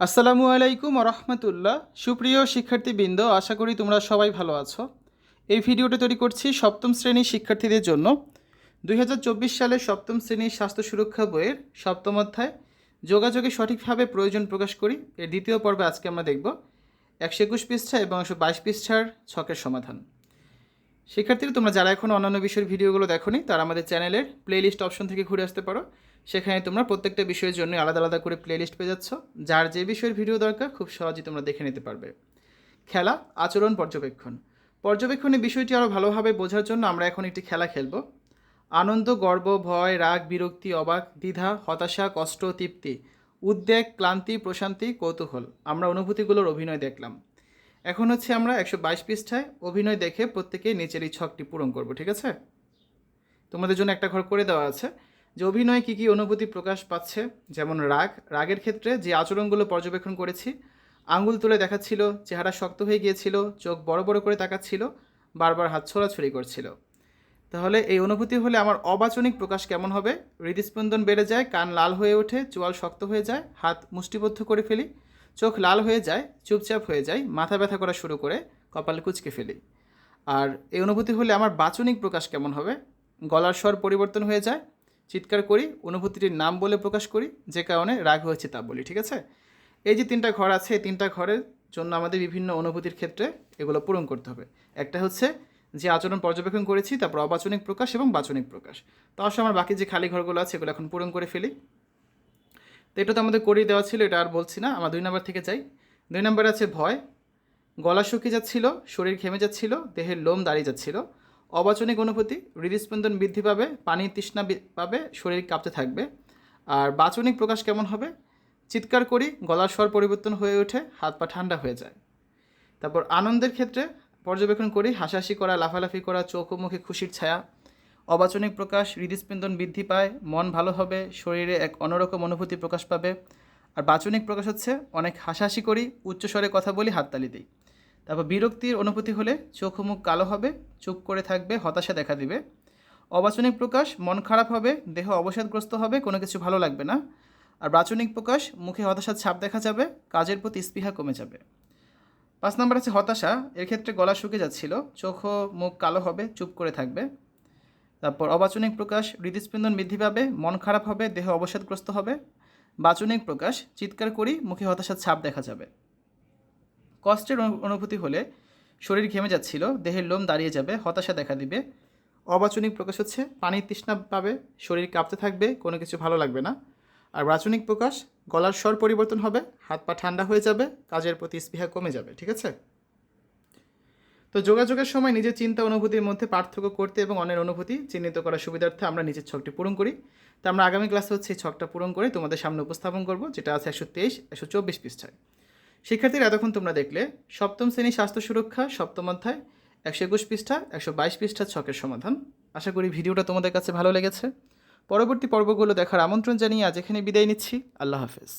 আসসালামু আলাইকুম রহমতুল্লাহ। সুপ্রিয় শিক্ষার্থীবৃন্দ, আশা করি তোমরা সবাই ভালো আছো। এই ভিডিওটা তৈরি করছি সপ্তম শ্রেণির শিক্ষার্থীদের জন্য। দুই সালের সপ্তম শ্রেণির স্বাস্থ্য সুরক্ষা বইয়ের সপ্তম অধ্যায়, যোগাযোগে সঠিকভাবে প্রয়োজন প্রকাশ করি। এর দ্বিতীয় পর্বে আজকে আমরা দেখব একশো একুশ পৃষ্ঠা এবং একশো বাইশ পৃষ্ঠার ছকের সমাধান। শিক্ষার্থীরা, তোমরা যারা এখন অন্যান্য বিষয়ের ভিডিওগুলো দেখোনি, তারা আমাদের চ্যানেলের প্লেলিস্ট অপশন থেকে ঘুরে আসতে পারো। সেখানে তোমরা প্রত্যেকটা বিষয়ের জন্য আলাদা আলাদা করে প্লেলিস্ট পেয়ে যাচ্ছ। যার যে বিষয়ের ভিডিও দরকার, খুব সহজেই তোমরা দেখে নিতে পারবে। খেলা, আচরণ, পর্যবেক্ষণ। পর্যবেক্ষণের বিষয়টি আরও ভালোভাবে বোঝার জন্য আমরা এখন একটি খেলা খেলব। আনন্দ, গর্ব, ভয়, রাগ, বিরক্তি, অবাক, দ্বিধা, হতাশা, কষ্ট, তৃপ্তি, উদ্বেগ, ক্লান্তি, প্রশান্তি, কৌতূহল। আমরা অনুভূতিগুলোর অভিনয় দেখলাম। এখন হচ্ছে আমরা একশো বাইশ পৃষ্ঠায় অভিনয় দেখে প্রত্যেকে নিচের এই ছকটি পূরণ করব, ঠিক আছে? তোমাদের জন্য একটা ঘর করে দেওয়া আছে যে অভিনয়ে কী কী অনুভূতি প্রকাশ পাচ্ছে, যেমন রাগ। রাগের ক্ষেত্রে যে আচরণগুলো পর্যবেক্ষণ করেছি, আঙুল তুলে দেখাচ্ছিল, চেহারা শক্ত হয়ে গিয়েছিল, চোখ বড় বড় করে তাকাচ্ছিল, বারবার হাত ছোড়াছড়ি করছিল। তাহলে এই অনুভূতি হলে আমার অবাচনিক প্রকাশ কেমন হবে? হৃদস্পন্দন বেড়ে যায়, কান লাল হয়ে ওঠে, চোয়াল শক্ত হয়ে যায়, হাত মুষ্টিবদ্ধ করে ফেলি চোখ লাল হয়ে যায়, চুপচাপ হয়ে যায়, মাথা ব্যথা করা শুরু করে, কপাল কুচকে ফেলি। আর এই অনুভূতি হলে আমার বাচনিক প্রকাশ কেমন হবে? গলার স্বর পরিবর্তন হয়ে যায়, চিৎকার করি, অনুভূতিটির নাম বলে প্রকাশ করি, যে কারণে রাগ হয়েছে তা বলি, ঠিক আছে? এই যে তিনটা ঘর আছে, এই তিনটা ঘরের জন্য আমাদের বিভিন্ন অনুভূতির ক্ষেত্রে এগুলো পূরণ করতে হবে। একটা হচ্ছে যে আচরণ পর্যবেক্ষণ করেছি, তারপর অবাচনিক প্রকাশ এবং বাচনিক প্রকাশ। তো অবশ্যই আমার বাকি যে খালি ঘরগুলো আছে, এগুলো এখন পূরণ করে ফেলি। তো এটা তো আমাদের করিয়ে দেওয়া ছিল, এটা আর বলছি না, আমার দুই নম্বর থেকে যাই। দুই নম্বরে আছে ভয়, গলা শুকিয়ে যাচ্ছিল, শরীর ঘেমে যাচ্ছিল, দেহের লোম দাঁড়িয়ে যাচ্ছিল। অবাচনিক অনুভূতি হৃদস্পন্দন বৃদ্ধি পাবে পানির তৃষ্ণা পাবে, শরীর কাঁপতে থাকবে। আর বাচনিক প্রকাশ কেমন হবে? চিৎকার করি, গলার স্বর পরিবর্তন হয়ে ওঠে, হাত পা ঠান্ডা হয়ে যায়। তারপর আনন্দের ক্ষেত্রে পর্যবেক্ষণ করি, হাসাহাসি করা, লাফালাফি করা, চোখ মুখে খুশির ছায়া অবাচনিক প্রকাশ, হৃদস্পন্দন বৃদ্ধি পায়, মন ভালো হবে, শরীরে এক অন্যরকম অনুভূতি প্রকাশ পাবে। আর বাচনিক প্রকাশ হচ্ছে, অনেক হাসাহাসি করি, উচ্চস্বরে কথা বলি, হাততালি দিই। তারপর বিরক্তির অনুভূতি হলে চোখ মুখ কালো হবে, চুপ করে থাকবে, হতাশা দেখা দিবে। অবাচনিক প্রকাশ, মন খারাপ হবে, দেহ অবসাদগ্রস্ত হবে, কোনো কিছু ভালো লাগবে না। আর বাচনিক প্রকাশ, মুখে হতাশার ছাপ দেখা যাবে, কাজের প্রতি স্পৃহা কমে যাবে। পাঁচ নম্বর আছে হতাশা, এর ক্ষেত্রে গলা শুকে যাচ্ছিল, চোখ মুখ কালো হবে, চুপ করে থাকবে। তারপর অবাচনিক প্রকাশ, হৃদস্পন্দন বৃদ্ধি পাবে, মন খারাপ হবে, দেহ অবসাদগ্রস্ত হবে। বাচনিক প্রকাশ, চিৎকার করি, মুখে হতাশার ছাপ দেখা যাবে। কষ্টের অনুভূতি হলে শরীর ঘেমে যাচ্ছিল, দেহের লোম দাঁড়িয়ে যাবে, হতাশা দেখা দিবে। অবাচনিক প্রকাশ হচ্ছে, পানির তৃষ্ণা পাবে, শরীর কাঁপতে থাকবে, কোনো কিছু ভালো লাগবে না। আর বাচনিক প্রকাশ, গলার স্বর পরিবর্তন হবে, হাত পা ঠান্ডা হয়ে যাবে, কাজের প্রতি স্পৃহা কমে যাবে, ঠিক আছে? তো যোগাযোগের সময় নিজের চিন্তা অনুভূতির মধ্যে পার্থক্য করতে এবং অন্যের অনুভূতি চিহ্নিত করার সুবিধার্থে আমরা নিজের ছকটি পূরণ করি। তো আমরা আগামী ক্লাসে হচ্ছে এই ছকটা পূরণ করে তোমাদের সামনে উপস্থাপন করব, যেটা আছে একশো তেইশ, একশো চব্বিশ পৃষ্ঠায়। শিক্ষার্থীরা এতক্ষণ তোমরা দেখলে, সপ্তম শ্রেণি স্বাস্থ্য সুরক্ষা, সপ্তম অধ্যায়, একশো একুশ পৃষ্ঠা, একশো বাইশ পৃষ্ঠার ছকের সমাধান। আশা করি ভিডিওটা তোমাদের কাছে ভালো লেগেছে। পরবর্তী পর্বগুলো দেখার আমন্ত্রণ জানিয়ে আজ এখানে বিদায় নিচ্ছি। আল্লাহ হাফেজ।